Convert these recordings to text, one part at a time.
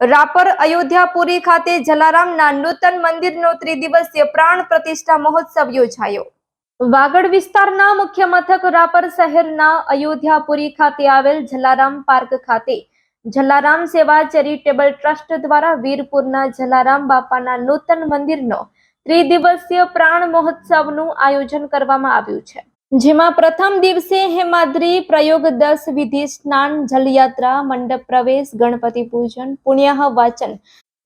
રાપર અયોધ્યાપુરી ખાતે જલારામના નૂતન મંદિરનો ત્રિદિવસીય પ્રાણ પ્રતિષ્ઠા મહોત્સવ યોજાયો. વાગડ વિસ્તારના મુખ્ય મથક રાપર શહેરના અયોધ્યાપુરી ખાતે આવેલ જલારામ પાર્ક ખાતે જલારામ સેવા ચેરિટેબલ ટ્રસ્ટ દ્વારા વીરપુરના જલારામ બાપાના નૂતન મંદિરનો ત્રિદિવસીય પ્રાણ મહોત્સવનું આયોજન કરવામાં આવ્યું છે. જેમાં પ્રથમ દિવસે હેમાદ્રી પ્રયોગ દસ વિધિ સ્નાન, જલયાત્રા, મંડપ પ્રવેશ, ગણપતિ પૂજન પુણ્યહ વાચન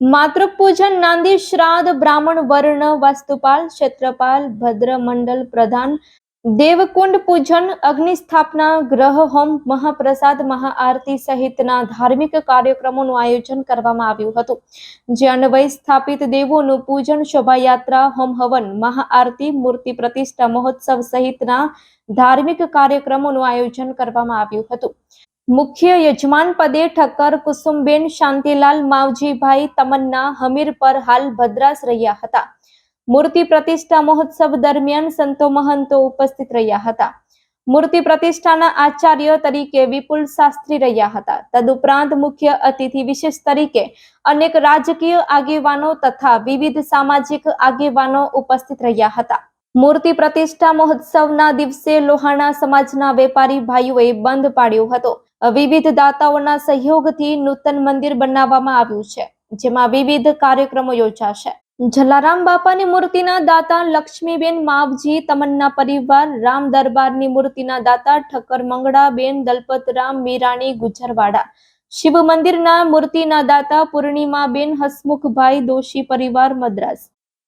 માતૃ પૂજન નાંદી શ્રાદ્ધ, બ્રાહ્મણ વર્ણ, વાસ્તુપાલ, ક્ષેત્રપાલ, ભદ્ર મંડલ પ્રધાન દેવકુંડ પૂજન અગ્નિ સ્થાપના ગ્રહ, હોમ, મહાપ્રસાદ, મહાઆરતી સહિતના ધાર્મિક કાર્યક્રમોનું આયોજન કરવામાં આવ્યું હતું. જે અન્વય સ્થાપિત દેવોનું પૂજન, શોભાયાત્રા, હોમ હવન, મહાઆરતી, મૂર્તિ પ્રતિષ્ઠા મહોત્સવ સહિતના ધાર્મિક કાર્યક્રમોનું આયોજન કરવામાં આવ્યું હતું. મુખ્ય યજમાન પદે ઠક્કર કુસુમબેન, શાંતિલાલ, માવજીભાઈ, તમન્ના હમીર પર હાલ ભદ્રાસ રહ્યા હતા. મૂર્તિ પ્રતિષ્ઠા મહોત્સવ દરમિયાન સંતો મહંતો ઉપસ્થિત રહ્યા હતા. મૂર્તિ પ્રતિષ્ઠાના આચાર્ય તરીકે વિપુલ શાસ્ત્રી રહ્યા હતા. તદુપરાંત મુખ્ય અતિથિ વિશેષ તરીકે અનેક રાજકીય આગેવાનો તથા વિવિધ સામાજિક આગેવાનો ઉપસ્થિત રહ્યા હતા. મૂર્તિ પ્રતિષ્ઠા મહોત્સવના દિવસે લોહાણા સમાજના વેપારી ભાઈઓએ બંધ પાડ્યો હતો. વિવિધ દાતાઓના સહયોગથી નૂતન મંદિર બનાવવામાં આવ્યું છે, જેમાં વિવિધ કાર્યક્રમો યોજાશે. જલારામ બાપાની મૂર્તિના દાતા લક્ષ્મીબેન માવજી, તમન્ના પરિવાર, રામ દરબારની મૂર્તિના દાતા ઠક્કર મંગળાબેન દલપતરામ મીરાણી ગુજરવાડા. શિવ મંદિરના મૂર્તિના દાતા પૂર્ણિમાબેન હસમુખભાઈ, દોશી પરિવાર, મદ્રાસ.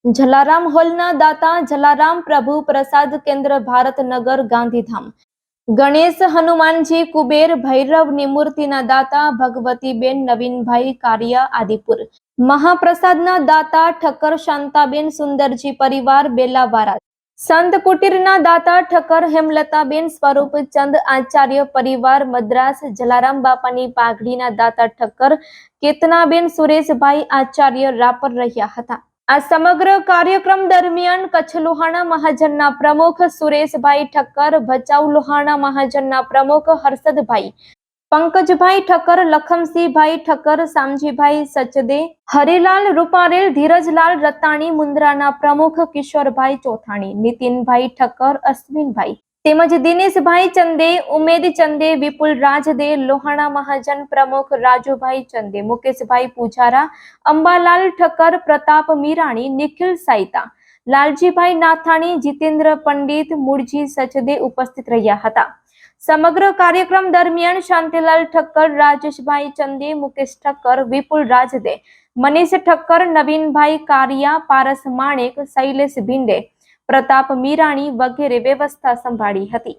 જલારામ હોલના દાતા જલારામ પ્રભુ, પ્રસાદ કેન્દ્ર, ભારતનગર, ગાંધીધામ. ગણેશ હનુમાનજી, કુબેર, ભૈરવની મૂર્તિના દાતા ભગવતીબેન, નવીનભાઈ કારિયા, આદિપુર. મહાપ્રસાદના દાતા ઠક્કર શાંતાબેન સુંદરજી પરિવાર બેલાવારા. સંત કુટીરના દાતા ઠક્કર હેમલતાબેન સ્વરૂપચંદ આચાર્ય પરિવાર મદ્રાસ જલારામ બાપાની પાઘડીના દાતા ઠક્કર કેતનાબેન સુરેશભાઈ આચાર્ય રાપર રહ્યા હતા. આ સમગ્ર કાર્યક્રમ દરમિયાન કચ્છ લોહાણા મહાજનના પ્રમુખ સુરેશભાઈ ઠક્કર, ભચાઉ લોહાણા મહાજનના પ્રમુખ હર્ષદભાઈ પંકજભાઈ ઠક્કર, લખમસિંહભાઈ ઠક્કર, સામજીભાઈ સચદે, હરિલાલ રૂપારેલ, ધીરજલાલ રતાણી મુન્દ્રાના પ્રમુખ કિશોરભાઈ ચોથાણી, નીતિનભાઈ ઠક્કર, અશ્વિનભાઈ તેમજ દિનેશભાઈ ચંદે, ઉમેદ ચંદે, વિપુલ રાજદે, લોહાણા મહાજન પ્રમુખ રાજુભાઈ ચંદે, મુકેશભાઈ પૂજારા, અંબાલાલ ઠક્કર, પ્રતાપ મીરાણી, નિખિલ સાઈતા લાલજીભાઈ નાથાણી, જીતેન્દ્ર પંડિત, મૂળજી સચદે ઉપસ્થિત રહ્યા હતા. સમગ્ર કાર્યક્રમ દરમિયાન શાંતિલાલ ઠક્કર, રાજેશભાઈ ચંદે, મુકેશ ઠક્કર, વિપુલ રાજદે, મનીષ ઠક્કર, નવીનભાઈ કારિયા, પારસ માણેક, શૈલેષ ભીંડે, પ્રતાપ મીરાણી વગેરે વ્યવસ્થા સંભાળી હતી.